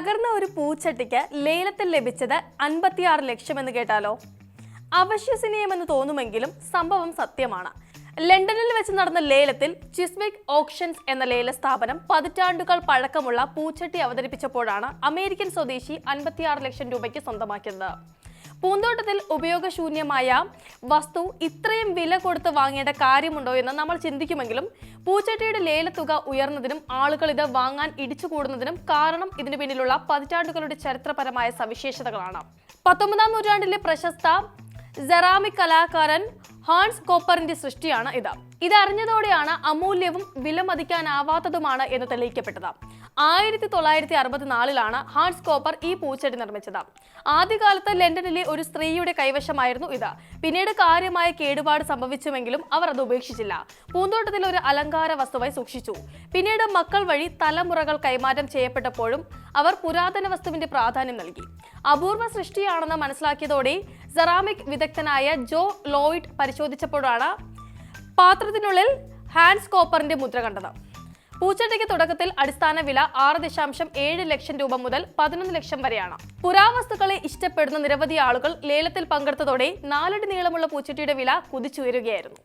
തകർന്ന ഒരു പൂച്ചട്ടിക്ക് ലേലത്തിൽ ലഭിച്ചത് അൻപത്തിയാറ് ലക്ഷം എന്ന് കേട്ടാലോ അവശ്വസനീയമെന്ന് തോന്നുമെങ്കിലും സംഭവം സത്യമാണ്. ലണ്ടനിൽ വെച്ച് നടന്ന ലേലത്തിൽ ചിസ്മിക് ഓപ്ഷൻസ് എന്ന ലേല സ്ഥാപനം പതിറ്റാണ്ടുകൾ പഴക്കമുള്ള പൂച്ചട്ടി അവതരിപ്പിച്ചപ്പോഴാണ് അമേരിക്കൻ സ്വദേശി അൻപത്തിയാറ് ലക്ഷം രൂപയ്ക്ക് സ്വന്തമാക്കിയത്. പൂന്തോട്ടത്തിൽ ഉപയോഗശൂന്യമായ വസ്തു ഇത്രയും വില കൊടുത്ത് വാങ്ങേണ്ട കാര്യമുണ്ടോ എന്ന് നമ്മൾ ചിന്തിക്കുമെങ്കിലും പൂച്ചട്ടിയുടെ ലേലത്തുക ഉയർന്നതിനും ആളുകൾ ഇത് വാങ്ങാൻ ഇടിച്ചു കൂടുന്നതിനും കാരണം ഇതിനു പിന്നിലുള്ള പതിറ്റാണ്ടുകളുടെ ചരിത്രപരമായ സവിശേഷതകളാണ്. പത്തൊമ്പതാം നൂറ്റാണ്ടിലെ പ്രശസ്ത സെറാമിക് കലാകാരൻ ഹാൻസ് കോപ്പറിന്റെ സൃഷ്ടിയാണ് ഇത്. ഇതറിഞ്ഞതോടെയാണ് അമൂല്യവും വിലമതിക്കാനാവാത്തതുമാണ് എന്ന് തെളിയിക്കപ്പെട്ടത്. ആയിരത്തി തൊള്ളായിരത്തി അറുപത്തിനാലിലാണ് ഹാൻസ് കോപ്പർ ഈ പൂച്ചെടി നിർമ്മിച്ചത്. ആദ്യകാലത്ത് ലണ്ടനിലെ ഒരു സ്ത്രീയുടെ കൈവശമായിരുന്നു ഇത്. പിന്നീട് കാര്യമായ കേടുപാട് സംഭവിച്ചുവെങ്കിലും അവർ അത് ഉപേക്ഷിച്ചില്ല. പൂന്തോട്ടത്തിൽ ഒരു അലങ്കാര വസ്തുവായി സൂക്ഷിച്ചു. പിന്നീട് മക്കൾ വഴി തലമുറകൾ കൈമാറ്റം ചെയ്യപ്പെട്ടപ്പോഴും അവർ പുരാതന വസ്തുവിന്റെ പ്രാധാന്യം നൽകി. അപൂർവ സൃഷ്ടിയാണെന്ന് മനസ്സിലാക്കിയതോടെ സെറാമിക് വിദഗ്ധനായ ജോ ലോയിഡ് പരിശോധിച്ചപ്പോഴാണ് പാത്രത്തിനുള്ളിൽ ഹാൻസ് കോപ്പറിന്റെ മുദ്ര കണ്ടത്. പൂച്ചട്ടിക്ക് തുടക്കത്തിൽ അടിസ്ഥാന വില ആറ് ദശാംശം ഏഴ് ലക്ഷം രൂപ മുതൽ പതിനൊന്ന് ലക്ഷം വരെയാണ്. പുരാവസ്തുക്കളെ ഇഷ്ടപ്പെടുന്ന നിരവധി ആളുകൾ ലേലത്തിൽ പങ്കെടുത്തതോടെ നാലടി നീളമുള്ള പൂച്ചട്ടിയുടെ വില കുതിച്ചുയരുകയായിരുന്നു.